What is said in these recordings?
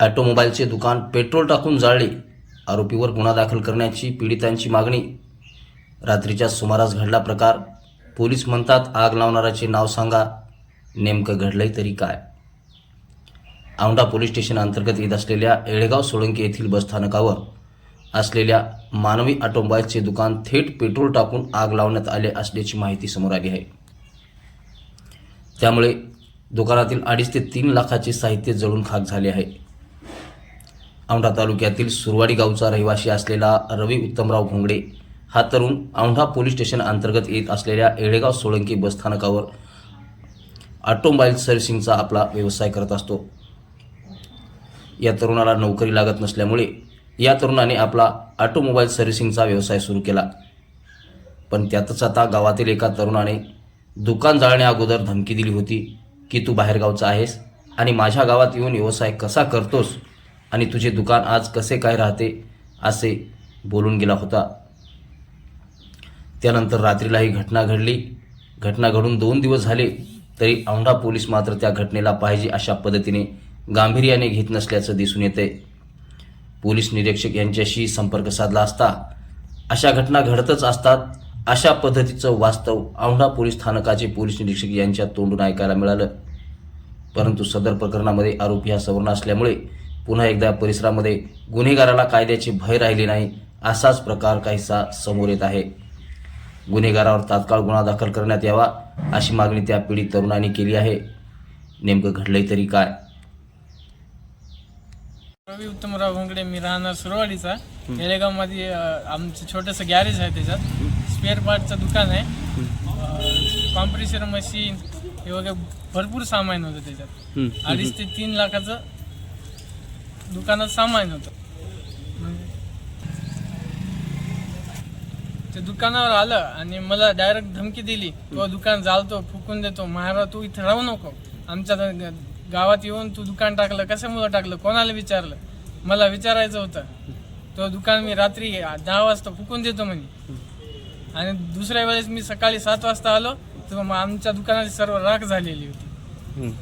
ॲटोमोबाईलचे दुकान पेट्रोल टाकून जाळले. आरोपीवर गुन्हा दाखल करण्याची पीडितांची मागणी. रात्रीच्या सुमारास घडला प्रकार. पोलीस म्हणतात आग लावणाऱ्याचे नाव सांगा. नेमकं घडलंय तरी काय? औंढा पोलीस स्टेशन अंतर्गत येत असलेल्या येळेगाव सोळंकी येथील बसस्थानकावर असलेल्या मानवी ऑटोमोबाईलचे दुकान थेट पेट्रोल टाकून आग लावण्यात आले असल्याची माहिती समोर आली आहे. त्यामुळे दुकानातील अडीच ते तीन लाखाचे साहित्य जळून खाक झाले आहे. औंढा तालुक्यातील सुरवाडी गावचा रहिवासी असलेला रवी उत्तमराव घोंगडे हा तरुण औंढा पोलीस स्टेशन अंतर्गत येत असलेल्या एळेगाव सोळंकी बसस्थानकावर ऑटोमोबाईल सर्व्हिसिंगचा आपला व्यवसाय करत असतो. या तरुणाला नोकरी लागत नसल्यामुळे या तरुणाने आपला ऑटोमोबाईल सर्व्हिसिंगचा व्यवसाय सुरू केला. पण त्यातच आता गावातील एका तरुणाने दुकान जाळण्या अगोदर धमकी दिली होती की तू बाहेरगावचा आहेस आणि माझ्या गावात येऊन व्यवसाय कसा करतोस आणि तुझे दुकान आज कसे काय राहते असे बोलून गेला होता. त्यानंतर रात्रीला ही घटना घडली. घटना घडून दोन दिवस झाले तरी औंढा पोलीस मात्र त्या घटनेला पाहिजे अशा पद्धतीने गांभीर्याने घेत नसल्याचं दिसून येते. पोलीस निरीक्षक यांच्याशी संपर्क साधला असता. अशा घटना घडतच असतात. अशा पद्धतीचं वास्तव औंढा पोलीस स्थानकाचे पोलीस निरीक्षक यांच्या तोंडून ऐकायला मिळालं. परंतु सदर प्रकरणामध्ये आरोपी हा सवर्ण असल्यामुळे पुन्हा एकदा परिसरामध्ये गुन्हेगाराला कायद्याचे भय राहिले नाही असाच प्रकार काहीसा समोर येत आहे. गुन्हेगारावर तात्काळ गुन्हा दाखल करण्यात यावा अशी मागणी त्या पीडित तरुणाने केली आहे. नेमकं घडलंय तरी काय? रवी उत्तमराव घोंगडे मी राहणार सुरवाडीचा. येलेगावमध्ये आमचं छोटंसं गॅरेज आहे त्याच्यात. स्पेअर पार्टचं दुकान आहे. कॉम्प्रेसर मशीन हे वगैरे भरपूर सामान होतं त्याच्यात. अडीच ते तीन लाखाचं दुकानात सामान होतं. ते दुकानावर आलं आणि मला डायरेक्ट धमकी दिली तो दुकान जाळतो फुकून देतो महाराज तू इथे राहू नको. आमच्या गावात येऊन तू दुकान टाकलं कशामुळं टाकलं कोणाला विचारलं? मला विचारायचं होतं तो दुकान मी रात्री दहा वाजता फुकून देतो म्हणे. आणि दुसऱ्या वेळेस मी सकाळी सात वाजता आलो तर मग आमच्या दुकानाची सर्व राख झालेली होती.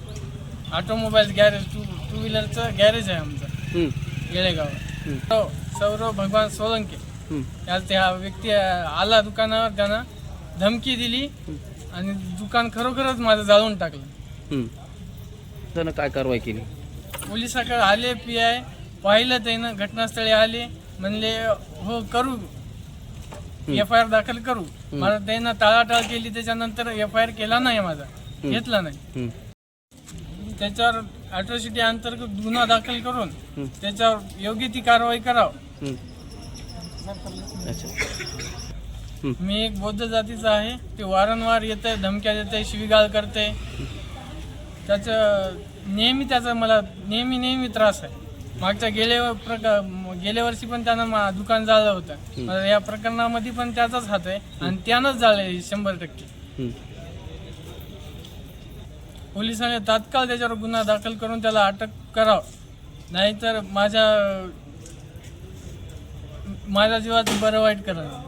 ऑटोमोबाईल गॅरेज टू टू व्हीलरचं गॅरेज आहे आमचं. येळेगाव सौरव भगवान सोलंके त्याला त्या व्यक्ती आला दुकानावर त्यानं धमकी दिली आणि दुकान खरोखरच माझं जाळून टाकलं त्यानं काय कारवाई केली पोलिसाकडे आले पी आय पाहिलं त्यानं घटनास्थळी आले म्हणले हो करू एफ आय आर दाखल करू मला त्यानं टाळाटाळ केली त्याच्यानंतर एफ आय आर केला नाही माझा घेतला नाही. त्याच्यावर अट्रॉसिटी अंतर्गत गुन्हा दाखल करून त्याच्यावर योग्य ती कारवाई करावं. मी एक बौद्ध जातीचा आहे. ते वारंवार येत आहे धमक्या देत आहे शिवीगाळ करते त्याचं नेहमी त्याचा मला नेहमी नेहमी त्रास आहे. मागच्या गेल्या प्रकार गेल्या वर्षी पण त्यानं मा दुकान जाळलं होतं. या प्रकरणामध्ये पण त्याचाच हात आहे आणि त्यानंच जाळले शंभर टक्के. पोलिसांनी तात्काळ त्याच्यावर गुन्हा दाखल करून त्याला अटक करावं. नाहीतर माझ्या माझ्या जीवाचं बरं वाईट करावं.